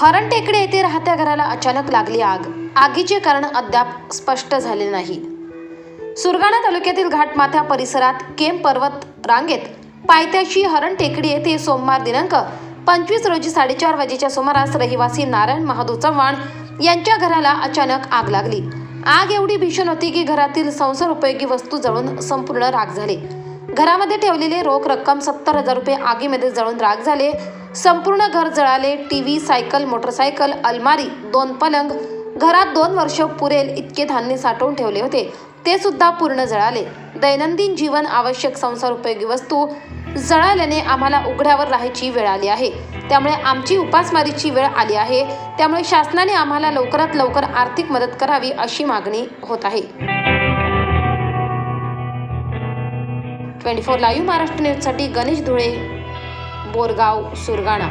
हरण टेकडे येथे राहत्या घराला अचानक लागली आग. आगीचे कारण अद्याप स्पष्ट झाले नाही. सुरगाणा तालुक्यातील घाटमाथ्या परिसरात केम पर्वत रांगेत पायथ्याशी हरण टेकडी येथे सोमवार दिनांक पंचवीस रोजी साडेचार वाजेच्या सुमारास रहिवासी नारायण महादू चव्हाण यांच्या घराला अचानक आग लागली. आग एवढी भीषण होती की घरातील संसार उपयोगी वस्तू जळून संपूर्ण राग झाले. घरामध्ये ठेवलेले रोख रक्कम सत्तर हजार रुपये आगीमध्ये जळून राख झाले. संपूर्ण घर जळाले. टीव्ही सायकल मोटरसायकल अलमारी दोन पलंग. घरात दोन वर्ष पुरेल इतके धान्य साठवून ठेवले होते. ते सुद्धा पूर्ण जळाले. दैनंदिन जीवन आवश्यक संसार उपयोगी वस्तू जळाल्याने आम्हाला उघड्यावर राहायची वेळ आली आहे. त्यामुळे आमची उपासमारीची वेळ आली आहे. त्यामुळे शासनाने आम्हाला लवकरात लवकर आर्थिक मदत करावी अशी मागणी होत आहे. ट्वेंटी फोर लाईव्ह महाराष्ट्र न्यूजसाठी गणेश धुळे बोरगाव सुरगाणा.